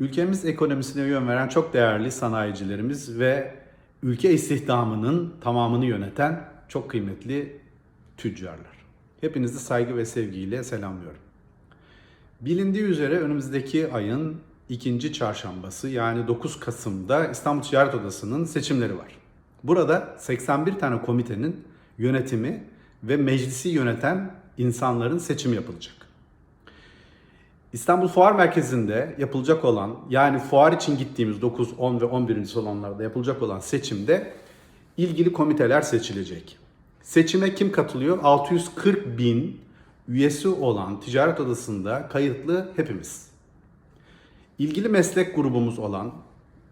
Ülkemiz ekonomisine yön veren çok değerli sanayicilerimiz ve ülke istihdamının tamamını yöneten çok kıymetli tüccarlar. Hepinizi saygı ve sevgiyle selamlıyorum. Bilindiği üzere önümüzdeki ayın ikinci çarşambası yani 9 Kasım'da İstanbul Ticaret Odası'nın seçimleri var. Burada 81 tane komitenin yönetimi ve meclisi yöneten insanların seçimi yapılacak. İstanbul Fuar Merkezi'nde yapılacak olan yani fuar için gittiğimiz 9, 10 ve 11. salonlarda yapılacak olan seçimde ilgili komiteler seçilecek. Seçime kim katılıyor? 640 bin üyesi olan ticaret odasında kayıtlı hepimiz. İlgili meslek grubumuz olan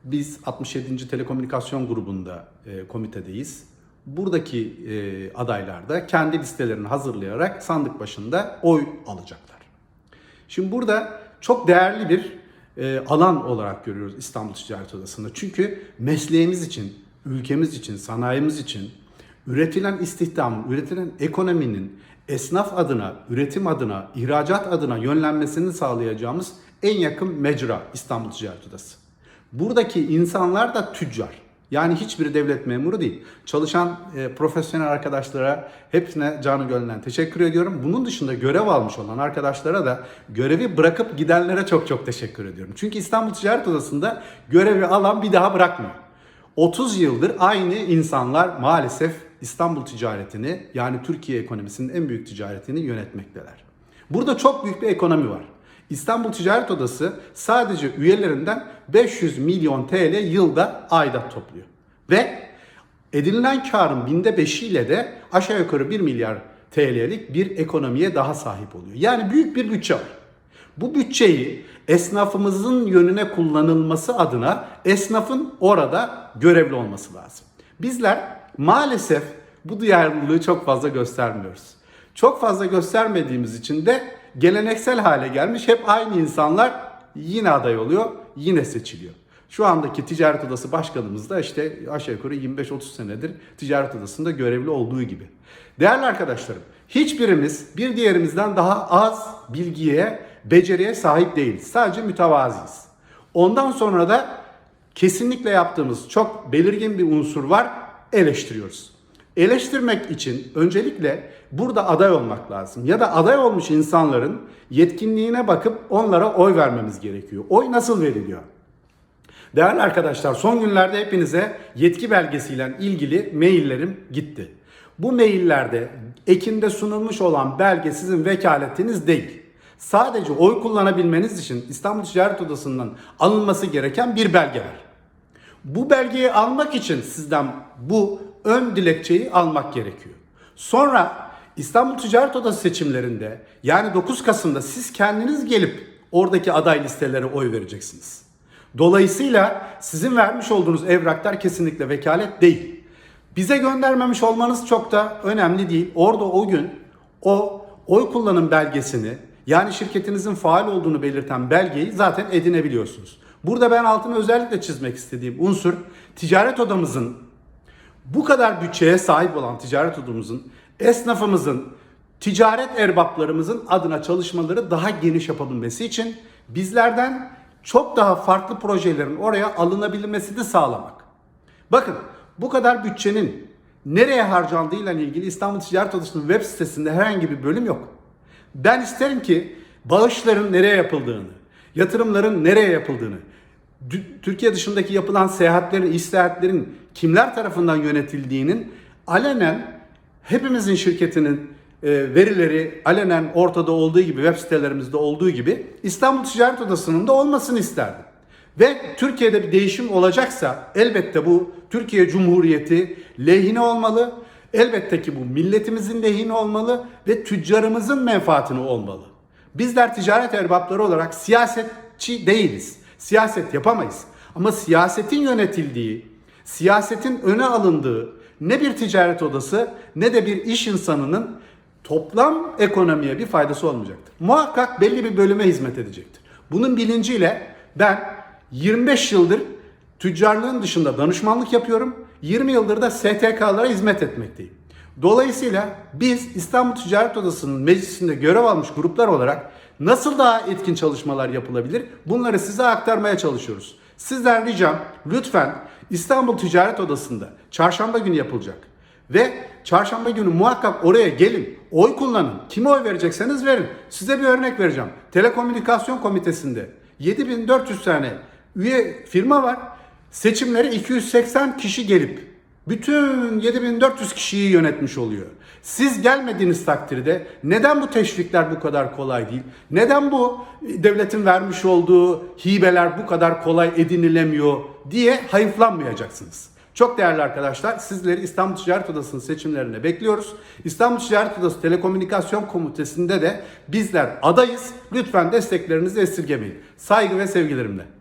biz 67. Telekomünikasyon grubunda e, komitedeyiz. Buradaki e, adaylar da kendi listelerini hazırlayarak sandık başında oy alacaklar. Şimdi burada çok değerli bir e, alan olarak görüyoruz İstanbul Ticaret Odası'nda. Çünkü mesleğimiz için, ülkemiz için, sanayimiz için üretilen istihdamın, üretilen ekonominin esnaf adına, üretim adına, ihracat adına yönlenmesini sağlayacağımız en yakın mecra İstanbul Ticaret Odası. Buradaki insanlar da tüccar. Yani hiçbiri devlet memuru değil. Çalışan e, profesyonel arkadaşlara hepsine canı gönülden teşekkür ediyorum. Bunun dışında görev almış olan arkadaşlara da görevi bırakıp gidenlere çok çok teşekkür ediyorum. Çünkü İstanbul Ticaret Odası'nda görevi alan bir daha bırakmıyor. 30 yıldır aynı insanlar maalesef İstanbul ticaretini yani Türkiye ekonomisinin en büyük ticaretini yönetmekteler. Burada çok büyük bir ekonomi var. İstanbul Ticaret Odası sadece üyelerinden 500 milyon TL yılda aidat topluyor. Ve edinilen karın binde beşiyle de aşağı yukarı 1 milyar TL'lik bir ekonomiye daha sahip oluyor. Yani büyük bir bütçe var. Bu bütçeyi esnafımızın yönüne kullanılması adına esnafın orada görevli olması lazım. Bizler maalesef bu duyarlılığı çok fazla göstermiyoruz. Çok fazla göstermediğimiz için de geleneksel hale gelmiş hep aynı insanlar yine aday oluyor, yine seçiliyor. Şu andaki ticaret odası başkanımız da işte aşağı yukarı 25-30 senedir ticaret odasında görevli olduğu gibi. Değerli arkadaşlarım, hiçbirimiz bir diğerimizden daha az bilgiye, beceriye sahip değiliz. Sadece mütevaziyiz. Ondan sonra da kesinlikle yaptığımız çok belirgin bir unsur var, eleştiriyoruz. Eleştirmek için öncelikle burada aday olmak lazım. Ya da aday olmuş insanların yetkinliğine bakıp onlara oy vermemiz gerekiyor. Oy nasıl veriliyor? Değerli arkadaşlar son günlerde hepinize yetki belgesiyle ilgili maillerim gitti. Bu maillerde ekinde sunulmuş olan belge sizin vekaletiniz değil. Sadece oy kullanabilmeniz için İstanbul Ticaret Odası'ndan alınması gereken bir belge var. Bu belgeyi almak için sizden bu ön dilekçeyi almak gerekiyor. Sonra İstanbul Ticaret Odası seçimlerinde yani 9 Kasım'da siz kendiniz gelip oradaki aday listelere oy vereceksiniz. Dolayısıyla sizin vermiş olduğunuz evraklar kesinlikle vekalet değil. Bize göndermemiş olmanız çok da önemli değil. Orada o gün o oy kullanım belgesini yani şirketinizin faal olduğunu belirten belgeyi zaten edinebiliyorsunuz. Burada ben altını özellikle çizmek istediğim unsur ticaret odamızın bu kadar bütçeye sahip olan ticaret odamızın, esnafımızın, ticaret erbaplarımızın adına çalışmaları daha geniş yapabilmesi için bizlerden çok daha farklı projelerin oraya alınabilmesini sağlamak. Bakın bu kadar bütçenin nereye harcandığıyla ilgili İstanbul Ticaret Odası'nın web sitesinde herhangi bir bölüm yok. Ben isterim ki bağışların nereye yapıldığını, yatırımların nereye yapıldığını, Türkiye dışındaki yapılan seyahatlerin, iş seyahatlerin kimler tarafından yönetildiğinin alenen hepimizin şirketinin e, verileri alenen ortada olduğu gibi web sitelerimizde olduğu gibi İstanbul Ticaret Odası'nın da olmasını isterdim. Ve Türkiye'de bir değişim olacaksa elbette bu Türkiye Cumhuriyeti lehine olmalı. Elbette ki bu milletimizin lehine olmalı ve tüccarımızın menfaatine olmalı. Bizler ticaret erbapları olarak siyasetçi değiliz. Siyaset yapamayız. Ama siyasetin yönetildiği, siyasetin öne alındığı ne bir ticaret odası ne de bir iş insanının toplam ekonomiye bir faydası olmayacaktır. Muhakkak belli bir bölüme hizmet edecektir. Bunun bilinciyle ben 25 yıldır tüccarlığın dışında danışmanlık yapıyorum. 20 yıldır da STK'lara hizmet etmekteyim. Dolayısıyla biz İstanbul Ticaret Odası'nın meclisinde görev almış gruplar olarak Nasıl daha etkin çalışmalar yapılabilir? Bunları size aktarmaya çalışıyoruz. Sizden ricam lütfen İstanbul Ticaret Odası'nda çarşamba günü yapılacak. Ve çarşamba günü muhakkak oraya gelin. Oy kullanın. Kime oy verecekseniz verin. Size bir örnek vereceğim. Telekomünikasyon Komitesi'nde 7400 tane üye firma var. Seçimleri 280 kişi gelip bütün 7400 kişiyi yönetmiş oluyor. Siz gelmediğiniz takdirde neden bu teşvikler bu kadar kolay değil? Neden bu devletin vermiş olduğu hibeler bu kadar kolay edinilemiyor diye hayıflanmayacaksınız. Çok değerli arkadaşlar sizleri İstanbul Ticaret Odası'nın seçimlerine bekliyoruz. İstanbul Ticaret Odası Telekomünikasyon Komitesi'nde de bizler adayız. Lütfen desteklerinizi esirgemeyin. Saygı ve sevgilerimle.